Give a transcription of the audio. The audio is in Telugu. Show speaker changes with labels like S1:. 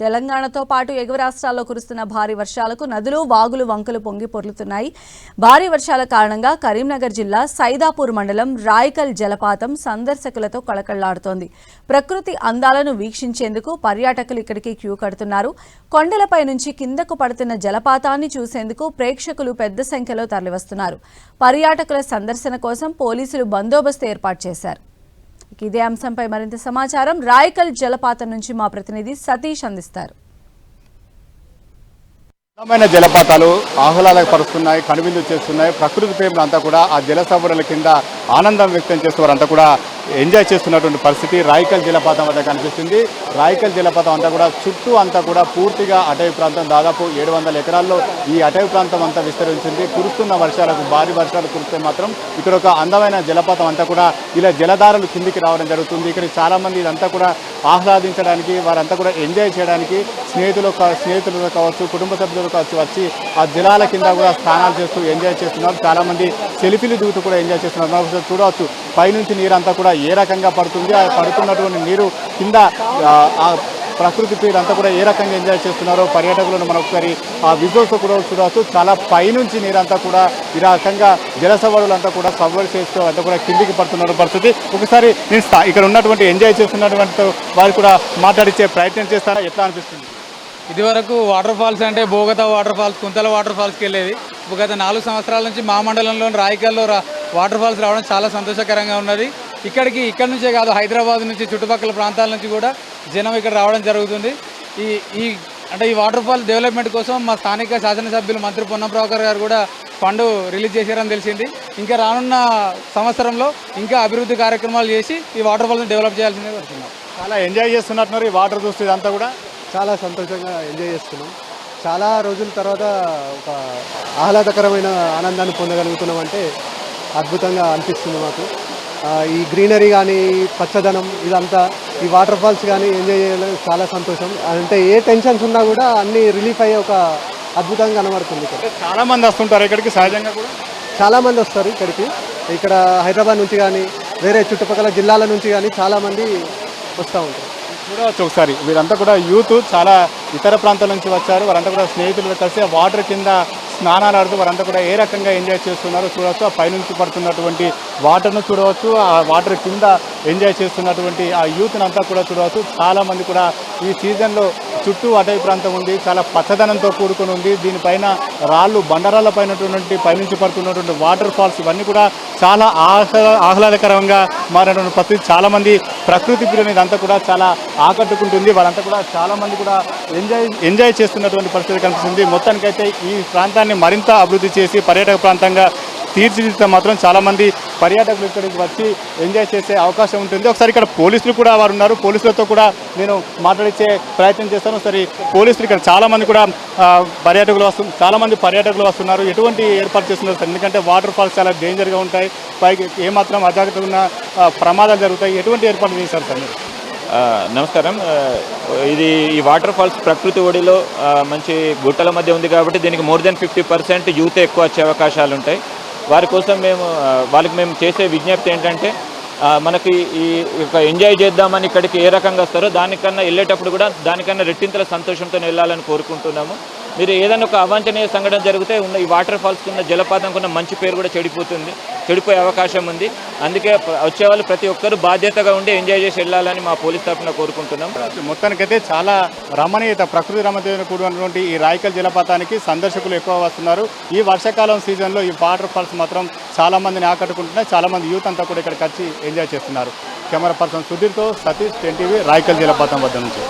S1: తెలంగాణతో పాటు ఎగువ రాష్ట్రాల్లో కురుస్తున్న భారీ వర్షాలకు నదులు వాగులు వంకలు పొంగి పొర్లుతున్నాయి. భారీ వర్షాల కారణంగా కరీంనగర్ జిల్లా సైదాపూర్ మండలం రాయకల్ జలపాతం సందర్శకులతో కళకళ్ళాడుతోంది. ప్రకృతి అందాలను వీక్షించేందుకు పర్యాటకులు ఇక్కడికి క్యూ కడుతున్నారు. కొండలపై నుంచి కిందకు పడుతున్న జలపాతాన్ని చూసేందుకు ప్రేక్షకులు పెద్ద సంఖ్యలో తరలివస్తున్నారు. పర్యాటకుల సందర్శన కోసం పోలీసులు బందోబస్తు ఏర్పాటు చేశారు. ఇదే అంశంపై మరింత సమాచారం. రాయకల్ జలపాతం నుంచి మా ప్రతినిధి సతీష్ అందిస్తారు.
S2: అందమైన జలపాతాలు ఆహ్లాదపరుస్తున్నాయి కనువిందు చేస్తున్నాయి. ప్రకృతి ప్రేమలు అంతా కూడా ఆ జల సవరణల కింద ఆనందం వ్యక్తం చేస్తూ వారంతా కూడా ఎంజాయ్ చేస్తున్నటువంటి పరిస్థితి. రాయకల్ జలపాతం వద్ద కనిపిస్తుంది. రాయకల్ జలపాతం అంతా కూడా చుట్టూ అంతా కూడా పూర్తిగా అటవీ ప్రాంతం. దాదాపు ఏడు వందల ఎకరాల్లో ఈ అటవీ ప్రాంతం అంతా విస్తరించింది. కురుస్తున్న వర్షాలకు భారీ వర్షాలు కురిస్తే మాత్రం ఇక్కడ ఒక అందమైన జలపాతం అంతా కూడా ఇలా జలధారలు కిందికి రావడం జరుగుతుంది. ఇక్కడ చాలామంది ఇదంతా కూడా ఆహ్లాదించడానికి వారంతా కూడా ఎంజాయ్ చేయడానికి స్నేహితులు స్నేహితులు కావచ్చు కుటుంబ సభ్యులు కావచ్చు వచ్చి ఆ జలాల కింద కూడా స్నానాలు చేస్తూ ఎంజాయ్ చేస్తున్నారు. చాలామంది సెల్ఫీలు దిగుతూ కూడా ఎంజాయ్ చేస్తున్నారు. మనం చూడవచ్చు పైనుంచి నీరు అంతా కూడా ఏ రకంగా పడుతుంది? ఆ పడుతున్నటువంటి నీరు కింద ప్రకృతి పీడ అంతా కూడా ఏ రకంగా ఎంజాయ్ చేస్తున్నారో పర్యాటకులను మనం ఒకసారి ఆ విజువల్స్ కూడా చూడవచ్చు. చాలా పైనుంచి నీరంతా కూడా ఈ రకంగా జల కూడా సవాలు చేస్తూ అంతా కూడా కిందికి పడుతున్న పరిస్థితి. ఒకసారి నేను ఇక్కడ ఉన్నటువంటి ఎంజాయ్ చేస్తున్నటువంటి వారు కూడా మాట్లాడించే ప్రయత్నం చేస్తారా? ఎట్లా అనిపిస్తుంది?
S3: ఇదివరకు వాటర్ ఫాల్స్ అంటే Bogatha water falls Kuntala water ఫాల్స్కి వెళ్ళేది. గత నాలుగు సంవత్సరాల నుంచి మా మండలంలోని రాయకల్లో రా వాటర్ ఫాల్స్ రావడం చాలా సంతోషకరంగా ఉన్నది. ఇక్కడికి ఇక్కడ నుంచే కాదు హైదరాబాద్ నుంచి చుట్టుపక్కల ప్రాంతాల నుంచి కూడా జనం ఇక్కడ రావడం జరుగుతుంది. ఈ ఈ అంటే ఈ వాటర్ ఫాల్ డెవలప్మెంట్ కోసం మా స్థానిక శాసనసభ్యులు మంత్రి పొన్నం ప్రభాకర్ గారు కూడా ఫండ్ రిలీజ్ చేశారని తెలిసింది. ఇంకా రానున్న సంవత్సరంలో ఇంకా అభివృద్ధి కార్యక్రమాలు చేసి ఈ వాటర్ ఫాల్స్ని డెవలప్ చేయాల్సిందే కోరుతున్నాం.
S2: చాలా ఎంజాయ్ చేస్తున్నట్టున్నారు ఈ వాటర్ చూస్తే ఇదంతా కూడా.
S4: చాలా సంతోషంగా ఎంజాయ్ చేస్తున్నాం. చాలా రోజుల తర్వాత ఒక ఆహ్లాదకరమైన ఆనందాన్ని పొందగలుగుతున్నాం అంటే అద్భుతంగా అనిపిస్తుంది మాకు. ఈ గ్రీనరీ కానీ పచ్చదనం ఇదంతా ఈ వాటర్ ఫాల్స్ కానీ ఎంజాయ్ చేయడం చాలా సంతోషం. అంటే ఏ టెన్షన్స్ ఉన్నా కూడా అన్నీ రిలీఫ్ అయ్యే ఒక అద్భుతంగా కనబడుతుంది ఇక్కడ.
S2: చాలా మంది వస్తుంటారు ఇక్కడికి సహజంగా కూడా?
S4: చాలామంది వస్తారు ఇక్కడికి. ఇక్కడ హైదరాబాద్ నుంచి కానీ వేరే చుట్టుపక్కల జిల్లాల నుంచి కానీ చాలామంది వస్తూ ఉంటారు.
S2: చూడవచ్చు ఒకసారి. వీరంతా కూడా యూత్ చాలా ఇతర ప్రాంతాల నుంచి వచ్చారు. వారంతా కూడా స్నేహితులు కలిసి వాటర్ కింద స్నానాలు ఆడుతూ వారంతా కూడా ఏ రకంగా ఎంజాయ్ చేస్తున్నారో చూడవచ్చు. ఆ పైనుంచి పడుతున్నటువంటి వాటర్ను చూడవచ్చు. ఆ వాటర్ కింద ఎంజాయ్ చేస్తున్నటువంటి ఆ యూత్ని అంతా కూడా చూడవచ్చు. చాలామంది కూడా ఈ సీజన్లో చుట్టూ అటవీ ప్రాంతం ఉంది చాలా పచ్చదనంతో కూడుకుని ఉంది. దీనిపైన రాళ్ళు బండరాళ్ళ పైనటువంటి పైనుంచి పడుతున్నటువంటి వాటర్ ఫాల్స్ ఇవన్నీ కూడా చాలా ఆహ్లా ఆహ్లాదకరంగా మారినటువంటి పరిస్థితి. చాలామంది ప్రకృతి ప్రియులని ఇదంతా కూడా చాలా ఆకట్టుకుంటుంది. వాళ్ళంతా కూడా చాలామంది కూడా ఎంజాయ్ ఎంజాయ్ చేస్తున్నటువంటి పరిస్థితి కనిపిస్తుంది. మొత్తానికైతే ఈ ప్రాంతాన్ని మరింత అభివృద్ధి చేసి పర్యాటక ప్రాంతంగా తీర్చిదిద్దితే మాత్రం చాలామంది పర్యాటకులు ఇక్కడికి వచ్చి ఎంజాయ్ చేసే అవకాశం ఉంటుంది. ఒకసారి ఇక్కడ పోలీసులు కూడా వారు ఉన్నారు. పోలీసులతో కూడా నేను మాట్లాడించే ప్రయత్నం చేస్తాను. ఒకసారి పోలీసులు ఇక్కడ చాలామంది కూడా పర్యాటకులు వస్తు చాలామంది పర్యాటకులు వస్తున్నారు. ఎటువంటి ఏర్పాటు చేస్తున్నారు సార్? ఎందుకంటే వాటర్ ఫాల్స్ చాలా డేంజర్గా ఉంటాయి. పైకి ఏమాత్రం అజాగ్రత్త ఉన్న ప్రమాదాలు జరుగుతాయి. ఎటువంటి ఏర్పాటు చేశారు సార్ మీరు?
S5: నమస్కారం. ఇది ఈ వాటర్ ఫాల్స్ ప్రకృతి ఒడిలో మంచి గుట్టల మధ్య ఉంది కాబట్టి దీనికి more than fifty percent youth ఎక్కువ వచ్చే అవకాశాలు ఉంటాయి. వారి కోసం మేము వాళ్ళకి మేము చేసే విజ్ఞప్తి ఏంటంటే మనకి ఈ యొక్క ఎంజాయ్ చేద్దామని ఇక్కడికి ఏ రకంగా వస్తారో దానికన్నా వెళ్ళేటప్పుడు కూడా దానికన్నా రెట్టింతల సంతోషంతో వెళ్ళాలని కోరుకుంటున్నాము. మీరు ఏదైనా ఒక అవాంఛనీయ సంఘటన జరిగితే ఉన్న ఈ వాటర్ ఫాల్స్ ఉన్న జలపాతం ఉన్న మంచి పేరు కూడా చెడిపోతుంది చెడిపోయే అవకాశం ఉంది. అందుకే వచ్చేవాళ్ళు ప్రతి ఒక్కరు బాధ్యతగా ఉండి ఎంజాయ్ చేసి వెళ్ళాలని మా పోలీస్ తరఫున కోరుకుంటున్నాం.
S2: మొత్తానికైతే చాలా రమణీయత ప్రకృతి రమణీయత కూడినటువంటి ఈ రాయకల్ జలపాతానికి సందర్శకులు ఎక్కువ వస్తున్నారు. ఈ వర్షాకాలం సీజన్లో ఈ వాటర్ ఫాల్స్ మాత్రం చాలా మందిని ఆకట్టుకుంటున్నాయి. చాలా మంది యూత్ అంతా కూడా ఇక్కడికి వచ్చి ఎంజాయ్ చేస్తున్నారు. కెమెరా పర్సన్ సుధీర్తో సతీష్ టెన్ టీవీ రాయకల్ జలపాతం వద్ద నుంచి.